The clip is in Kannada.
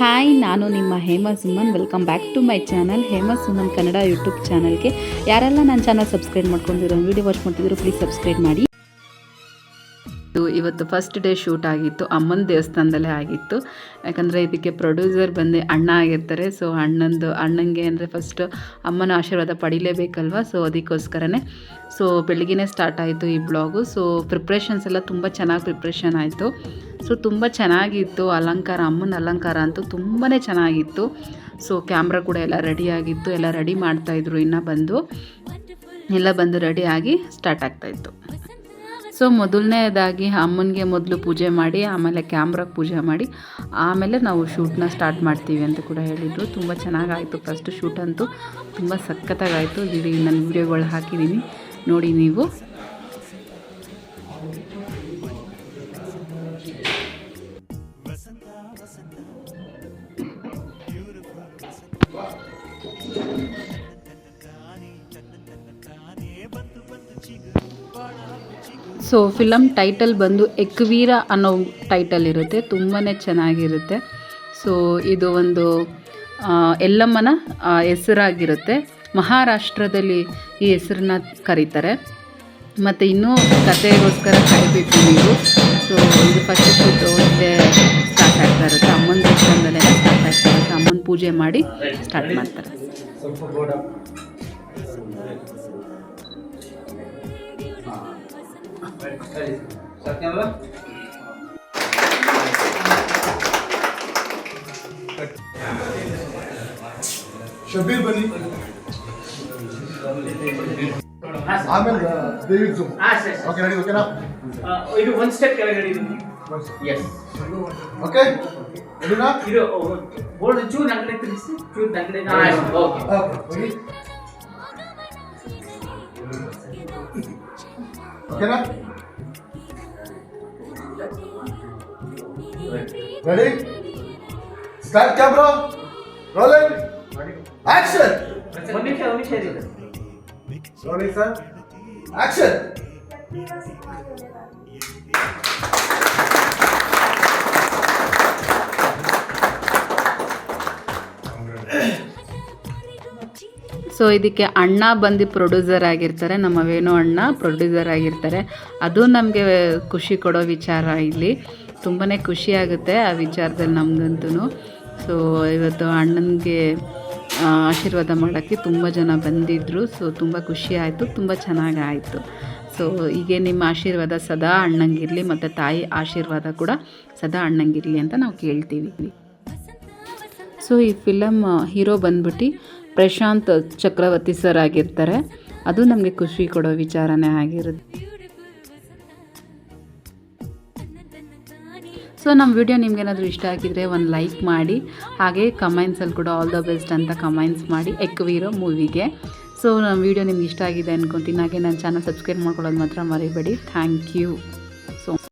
ಹಾಯ್, ನಾನು ನಿಮ್ಮ Hema Suman. Welcome back to my channel Hema Suman Kannada YouTube ಚಾನಲ್ಗೆ. ಯಾರೆಲ್ಲ ನನ್ನ ಚಾನಲ್ ಸಬ್ಸ್ಕ್ರೈಬ್ ಮಾಡ್ಕೊಂಡಿರೋ ವಿಡಿಯೋ ವಾಚ್ ಮಾಡ್ತಿದ್ರು ಪ್ಲೀಸ್ ಸಬ್ಸ್ಕ್ರೈಬ್ ಮಾಡಿ. ಇದು ಇವತ್ತು ಫಸ್ಟ್ ಡೇ ಶೂಟ್ ಆಗಿತ್ತು. ಅಮ್ಮನ ದೇವಸ್ಥಾನದಲ್ಲೇ ಆಗಿತ್ತು. ಯಾಕಂದರೆ ಇದಕ್ಕೆ ಪ್ರೊಡ್ಯೂಸರ್ ಬಂದು ಅಣ್ಣ ಆಗಿರ್ತಾರೆ. ಸೊ ಅಣ್ಣಂದು, ಅಣ್ಣಂಗೆ ಅಂದರೆ ಫಸ್ಟ್ ಅಮ್ಮನ ಆಶೀರ್ವಾದ ಪಡಿಲೇಬೇಕಲ್ವ? ಸೊ ಅದಕ್ಕೋಸ್ಕರನೇ. ಸೊ ಬೆಳಗ್ಗೆ ಸ್ಟಾರ್ಟ್ ಆಯಿತು ಈ ಬ್ಲಾಗು ಸೊ ಪ್ರಿಪ್ರೇಷನ್ಸ್ ಎಲ್ಲ ತುಂಬ ಚೆನ್ನಾಗಿ ಪ್ರಿಪ್ರೇಷನ್ ಆಯಿತು. ಸೊ ತುಂಬ ಚೆನ್ನಾಗಿತ್ತು. ಅಲಂಕಾರ, ಅಮ್ಮನ ಅಲಂಕಾರ ಅಂತೂ ತುಂಬಾ ಚೆನ್ನಾಗಿತ್ತು. ಸೊ ಕ್ಯಾಮ್ರಾ ಕೂಡ ಎಲ್ಲ ರೆಡಿಯಾಗಿತ್ತು ಎಲ್ಲ ರೆಡಿ ಮಾಡ್ತಾಯಿದ್ರು ಇನ್ನೂ ಬಂದು, ಎಲ್ಲ ಬಂದು ರೆಡಿಯಾಗಿ ಸ್ಟಾರ್ಟ್ ಆಗ್ತಾಯಿತ್ತು ಸೊ ಮೊದಲನೇದಾಗಿ ಅಮ್ಮನಿಗೆ ಮೊದಲು ಪೂಜೆ ಮಾಡಿ, ಆಮೇಲೆ ಕ್ಯಾಮ್ರಾಗೆ ಪೂಜೆ ಮಾಡಿ, ಆಮೇಲೆ ನಾವು ಶೂಟ್ನ ಸ್ಟಾರ್ಟ್ ಮಾಡ್ತೀವಿ ಅಂತ ಕೂಡ ಹೇಳಿದರು. ತುಂಬ ಚೆನ್ನಾಗಾಯಿತು ಫಸ್ಟ್ ಶೂಟ್ ಅಂತೂ. ತುಂಬ ಸಖತ್ತಾಗಾಯಿತು. ಇಲ್ಲಿ ನನ್ನ ವೀಡಿಯೋಗಳು ಹಾಕಿದ್ದೀನಿ. ನೋಡಿ ನೀವು. ಸೊ ಫಿಲಮ್ ಟೈಟಲ್ ಬಂದು ಎಕ್ವೀರ ಅನ್ನೋ ಟೈಟಲ್ ಇರುತ್ತೆ. ತುಂಬಾ ಚೆನ್ನಾಗಿರುತ್ತೆ. ಸೊ ಇದು ಒಂದು ಎಲ್ಲಮ್ಮನ ಹೆಸರಾಗಿರುತ್ತೆ. ಮಹಾರಾಷ್ಟ್ರದಲ್ಲಿ ಈ ಹೆಸರನ್ನ ಕರೀತಾರೆ. ಮತ್ತು ಇನ್ನೂ ಕಥೆಗೋಸ್ಕರ ಕಾಯಬೇಕು ನೀವು. ಸೊ ಇದು ಫಸ್ಟ್ ಇಲ್ಲೇ ಸ್ಟಾರ್ಟ್ ಆಗ್ತಾ ಇರುತ್ತೆ. ಅಮ್ಮನ ದೇವಸ್ಥಾನದಲ್ಲೇ ಸ್ಟಾರ್ಟ್ ಆಗ್ತಾ ಇರುತ್ತೆ. ಅಮ್ಮನ ಪೂಜೆ ಮಾಡಿ ಸ್ಟಾರ್ಟ್ ಮಾಡ್ತಾರೆ. ಶಬೀರ್ ಬನ್ನಿ ಆಮೇಲೆ ದೇವಿ ಜೂಮ್ ಓಕೆ ರೆಡಿ ಓಕೆನಾ ಇದು ಒಂದ್ ಸ್ಟೆಪ್ ಕೆಳಗಡೆ ಇದು ಎಸ್ ಓಕೆ ರೆಡಿನಾ ಇದು ಬೋರ್ಡ್ ಚೂರ್ ಅಂಗಡಿ ತಿರುಗಿಸಿ ಚೂರ್ ಅಂಗಡಿ ಓಕೆ ರೆಡಿ ಓಕೆನಾ ready start camera rolling action ಒಂದ್ ನಿಮಿಷ ಒಂದ್ ನಿಮಿಷ ಇದೆ ರೋಲಿಂಗ್ ಸರ್ ಸೊ ಇದಕ್ಕೆ ಅಣ್ಣ ಬಂದು ಪ್ರೊಡ್ಯೂಸರ್ ಆಗಿರ್ತಾರೆ. ನಮ್ಮ ವೇಣು ಅಣ್ಣ ಪ್ರೊಡ್ಯೂಸರ್ ಆಗಿರ್ತಾರೆ. ಅದು ನಮಗೆ ಖುಷಿ ಕೊಡೋ ವಿಚಾರ ಇಲ್ಲಿ. ತುಂಬಾ ಖುಷಿ ಆಗುತ್ತೆ ಆ ವಿಚಾರದಲ್ಲಿ ನಮಗಂತೂ ಸೊ ಇವತ್ತು ಅಣ್ಣನಿಗೆ ಆಶೀರ್ವಾದ ಮಾಡೋಕ್ಕೆ ತುಂಬ ಜನ ಬಂದಿದ್ದರು ಸೊ ತುಂಬ ಖುಷಿ ಆಯಿತು. ತುಂಬ ಚೆನ್ನಾಗಿ ಆಯಿತು. ಸೊ ಹೀಗೆ ನಿಮ್ಮ ಆಶೀರ್ವಾದ ಸದಾ ಅಣ್ಣಂಗಿರಲಿ ಮತ್ತು ತಾಯಿ ಆಶೀರ್ವಾದ ಕೂಡ ಸದಾ ಅಣ್ಣಂಗಿರಲಿ ಅಂತ ನಾವು ಕೇಳ್ತೀವಿ. ಸೊ ಈ ಫಿಲಮ್ ಹೀರೋ ಬಂದ್ಬಿಟ್ಟು ಪ್ರಶಾಂತ್ ಚಕ್ರವರ್ತಿ ಸರ್ ಆಗಿರ್ತಾರೆ. ಅದು ನಮಗೆ ಖುಷಿ ಕೊಡೋ ವಿಚಾರನೇ ಆಗಿರುತ್ತೆ. ಸೊ ನಮ್ಮ ವಿಡಿಯೋ ನಿಮಗೇನಾದರೂ ಇಷ್ಟ ಆಗಿದ್ರೆ ಒಂದು ಲೈಕ್ ಮಾಡಿ, ಹಾಗೆ ಕಮೆಂಟ್ಸಲ್ಲಿ ಕೂಡ ಆಲ್ ದ ಬೆಸ್ಟ್ ಅಂತ ಕಮೆಂಟ್ಸ್ ಮಾಡಿ ಎಕ್ವೀರೋ ಮೂವಿಗೆ ಸೊ ನಮ್ಮ ವಿಡಿಯೋ ನಿಮ್ಗೆ ಇಷ್ಟ ಆಗಿದೆ ಅನ್ಕೊತೀನಿ. ಹಾಗೆ ನನ್ನ ಚಾನಲ್ ಸಬ್ಸ್ಕ್ರೈಬ್ ಮಾಡ್ಕೊಳ್ಳೋದು ಮಾತ್ರ ಮರಿಬೇಡಿ. Thank you